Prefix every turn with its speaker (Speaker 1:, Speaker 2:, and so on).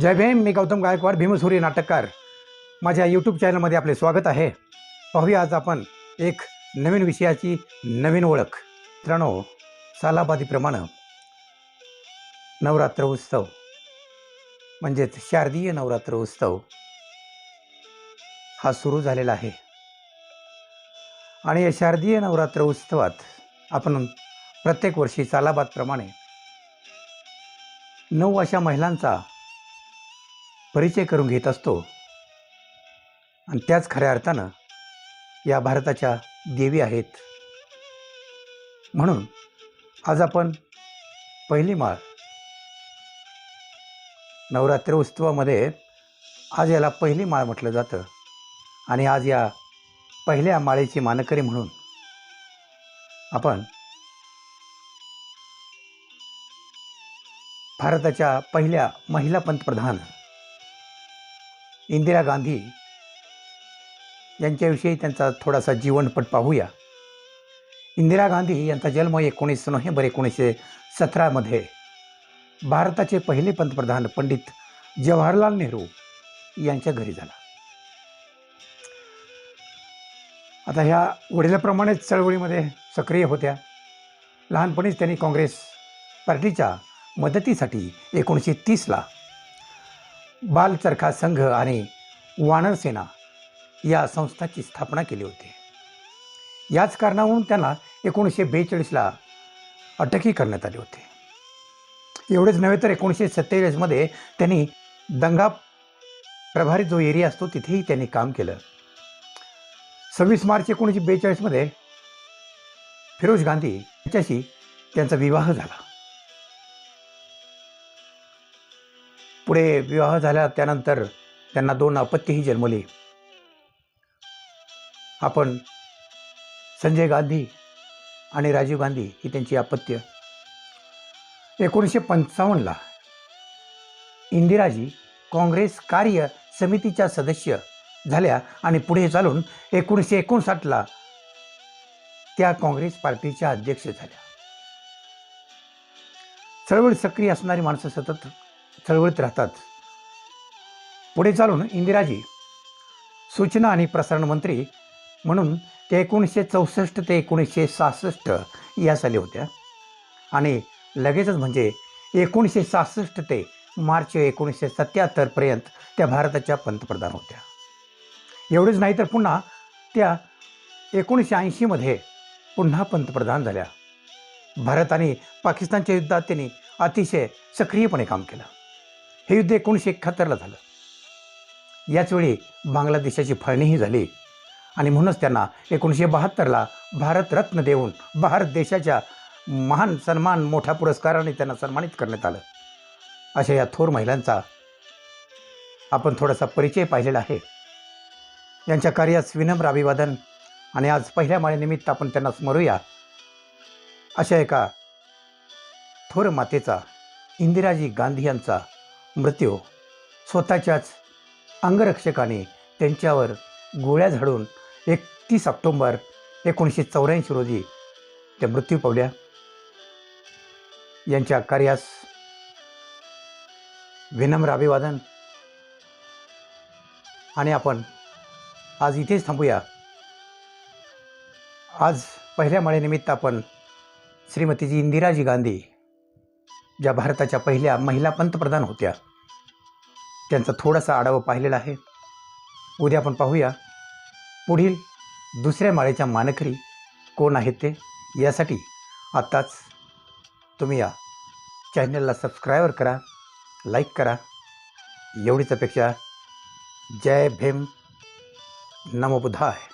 Speaker 1: जय भीम मी गौतम गायकवाड भीमसूरी नाटककार. माझ्या यूट्यूब चॅनलमध्ये आपले स्वागत आहे. पाहूया आज आपण एक नवीन विषयाची नवीन ओळख. मित्रांनो सालाबादीप्रमाणे नवरात्र उत्सव म्हणजेच शारदीय नवरात्र उत्सव हा सुरू झालेला आहे. आणि या शारदीय नवरात्र उत्सवात आपण प्रत्येक वर्षी सालाबादप्रमाणे नऊ अशा महिलांचा परिचय करून घेत असतो. आणि त्याच खऱ्या अर्थानं या भारताच्या देवी आहेत. म्हणून आज आपण पहिली माळ नवरात्र उत्सवामध्ये आज याला पहिली माळ म्हटलं जातं. आणि आज या पहिल्या माळेची मानकरी म्हणून आपण भारताच्या पहिल्या महिला पंतप्रधान इंदिरा गांधी यांच्याविषयी त्यांचा थोडासा जीवनपट पाहूया. इंदिरा गांधी यांचा जन्म एकोणीस नोव्हेंबर एकोणीसशे सतरामध्ये भारताचे पहिले पंतप्रधान पंडित जवाहरलाल नेहरू यांच्या घरी झाला. आता ह्या वडिलाप्रमाणेच चळवळीमध्ये सक्रिय होत्या. लहानपणीच त्यांनी काँग्रेस पार्टीच्या मदतीसाठी एकोणीसशे तीसला बाल चरखा संघ आणि वानरसेना या संस्थाची स्थापना केली होती. याच कारणावरून त्यांना एकोणीसशे बेचाळीसला अटकही करण्यात आली होती. एवढेच नव्हे तर एकोणीसशे सत्तेचाळीसमध्ये त्यांनी दंगा प्रभारी जो एरिया असतो तिथेही त्यांनी काम केलं. सव्वीस मार्च एकोणीसशे बेचाळीसमध्ये फिरोज गांधी यांच्याशी त्यांचा विवाह झाला. पुढे विवाह झाला त्यानंतर त्यांना दोन अपत्यही जन्मली. आपण संजय गांधी आणि राजीव गांधी ही त्यांची अपत्य. एकोणीसशे पंचावन्नला इंदिराजी काँग्रेस कार्य समितीच्या सदस्य झाल्या आणि पुढे चालून एकोणीसशे एकोणसाठला त्या काँग्रेस पार्टीच्या अध्यक्ष झाल्या. चळवळ सक्रिय असणारी माणसं सतत चळवळीत राहतात. पुढे चालून इंदिराजी सूचना आणि प्रसारण मंत्री म्हणून ते एकोणीसशे चौसष्ट ते एकोणीसशे सहासष्ट या साली होत्या. आणि लगेचच म्हणजे एकोणीसशे सहासष्ट ते मार्च एकोणीसशे सत्याहत्तरपर्यंत त्या भारताच्या पंतप्रधान होत्या. एवढेच नाही तर पुन्हा त्या एकोणीसशे ऐंशीमध्ये पुन्हा पंतप्रधान झाल्या. भारत आणि पाकिस्तानच्या युद्धात त्यांनी अतिशय सक्रियपणे काम केलं. हे युद्ध एकोणीसशे एकाहत्तरला झालं. याचवेळी बांगलादेशाची फाळणीही झाली आणि म्हणूनच त्यांना एकोणीसशे बहात्तरला भारतरत्न देऊन भारत देशाच्या महान सन्मान मोठ्या पुरस्काराने त्यांना सन्मानित करण्यात आलं. अशा या थोर महिलांचा आपण थोडासा परिचय पाहिलेला आहे. यांच्या कार्यास विनम्र अभिवादन आणि आज पहिल्या माळेनिमित्त आपण त्यांना स्मरूया. अशा एका थोर मातेचा इंदिराजी गांधी यांचा मृत्यू. स्वतःच्याच अंगरक्षकाने त्यांच्यावर गोळ्या झाडून एकतीस ऑक्टोंबर एकोणीसशे चौऱ्याऐंशी रोजी त्या मृत्यू पावल्या. यांच्या कार्यास विनम्र अभिवादन. आणि आपण आज इथेच थांबूया. आज पहिल्या माळेनिमित्त आपण श्रीमतीजी इंदिराजी गांधी ज्या भारताच्या पहिल्या महिला पंतप्रधान होत्या. त्यांचा थोडासा आढावा पाहिलेला आहे. उद्या आपण पाहूया पुढील दुसऱ्या माळेच्या मानकरी कोण आहेत ते? यासाठी आत्ताच तुम्ही या. चॅनलला सबस्क्रायबर करा लाईक करा. एवढीच अपेक्षा. जय भीम. नमोबुधा आहे